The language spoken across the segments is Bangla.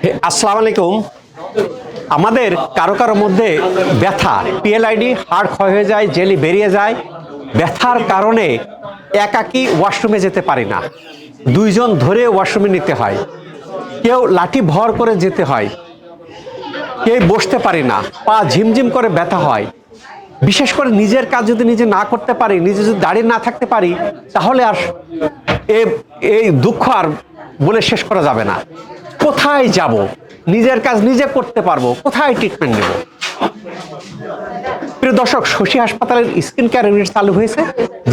আসসালামু আলাইকুম আমাদের কারও কারও মধ্যে ব্যথা পিএলআইডি হাড় ক্ষয় হয়ে যায়, জেলি বেরিয়ে যায়, ব্যথার কারণে একাকি ওয়াশরুমে যেতে পারি না। দুইজন ধরে ওয়াশরুমে নিতে হয়। কেউ লাঠি ভর করে যেতে হয়। কেউ বসতে পারি না। পা ঝিমঝিম করে ব্যথা হয়। বিশেষ করে নিজের কাজ যদি নিজে না করতে পারি, নিজে যদি দাঁড়িয়ে না থাকতে পারি, তাহলে আর এই দুঃখ আর বলে শেষ করা যাবে না। কোথায় যাব? নিজের কাজ নিজে করতে পারব, কোথায় ট্রিটমেন্ট নেব? প্রিয় দর্শক, শশী হাসপাতালের স্কিন কেয়ার ইউনিট চালু হয়েছে,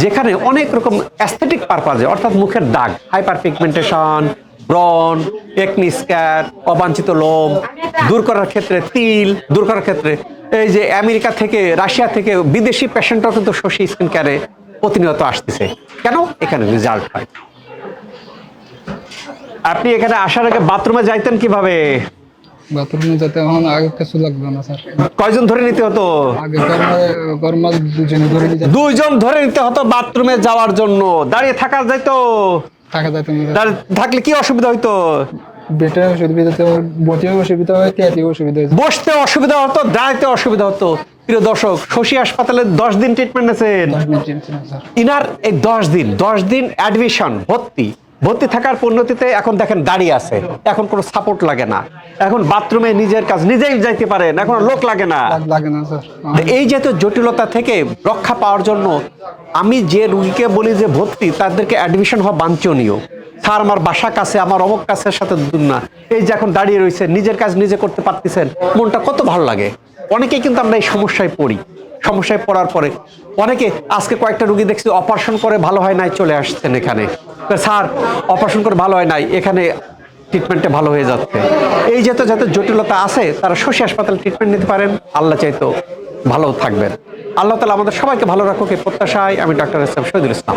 যেখানে অনেক রকম অ্যাস্থেটিক পারপাজে অর্থাৎ মুখের দাগ হাইপার পিগমেন্টেশন ব্রন একনি স্ক্যার অবাঞ্ছিত লোম, দূর করার ক্ষেত্রে তিল, দূর করার ক্ষেত্রে এই যে আমেরিকা থেকে, রাশিয়া থেকে বিদেশি পেশেন্টও কিন্তু শশী স্কিন কেয়ারে প্রতিনিয়ত আসতেছে। কেন? এখানে রেজাল্ট হয়। আপনি এখানে আসার আগে বাথরুমে যাইতেন কীভাবে? বাথরুমে যেতে এখন আগে কিছু লাগবে না স্যার। কয়জন ধরে নিতে হতো? আগে দুজনে ধরে নিতে দুইজন ধরে নিতে হতো বাথরুমে যাওয়ার জন্য। দাঁড়িয়ে থাকা যাইতো। টাকা যাইতে না থাকলে কি অসুবিধা হইতো? বেটে অসুবিধা হতে বসে অসুবিধা হয় তেয়াতে অসুবিধা হয়েছে বসতে অসুবিধা হতো দাঁড়াইতে অসুবিধা হতো। প্রিয় দর্শক শশী হাসপাতালে দশ দিন ট্রিটমেন্ট নিয়েছেন। ইনার এই দশ দিন দশ দিন অ্যাডমিশন ভর্তি। ভর্তি থাকার পরিণতিতে এখন দেখেন দাঁড়িয়ে আছে। এখন কোনো সাপোর্ট লাগে না। এখন বাথরুমে নিজের কাজ নিজেই যাইতে পারেন এখন লোক লাগে না। লাগ- লাগে না স্যার। তো এই জাতীয় জটিলতা থেকে রক্ষা পাওয়ার জন্য আমি যে রুগীকে বলি যে ভর্তি তাদেরকে অ্যাডমিশন হওয়া বাঞ্ছনীয়। স্যার আমার বাসা কাছে আমার অমুক কাছের সাথে দূর না। এই যে এখন দাঁড়িয়ে রয়েছে নিজের কাজ নিজে করতে পারতেছেন মনটা কত ভালো লাগে। অনেকেই কিন্তু আমরা এই সমস্যায় পড়ি। সমস্যায় পড়ার পরে। অনেকে আজকে কয়েকটা রুগী দেখছি অপারেশন করে ভালো হয় নাই চলে আসছেন এখানে। স্যার, অপারেশন করে ভালো হয় নাই, এখানে ট্রিটমেন্টে ভালো হয়ে যাচ্ছে। এই যাতে যাতে জটিলতা আছে, তারা শশী হাসপাতালে ট্রিটমেন্ট নিতে পারেন। আল্লাহ চাইতো ভালো থাকবেন। আল্লাহ তালা আমাদের সবাইকে ভালো রাখুক, এই প্রত্যাশায় আমি ডক্টর ইসলাম শহীদুল ইসলাম।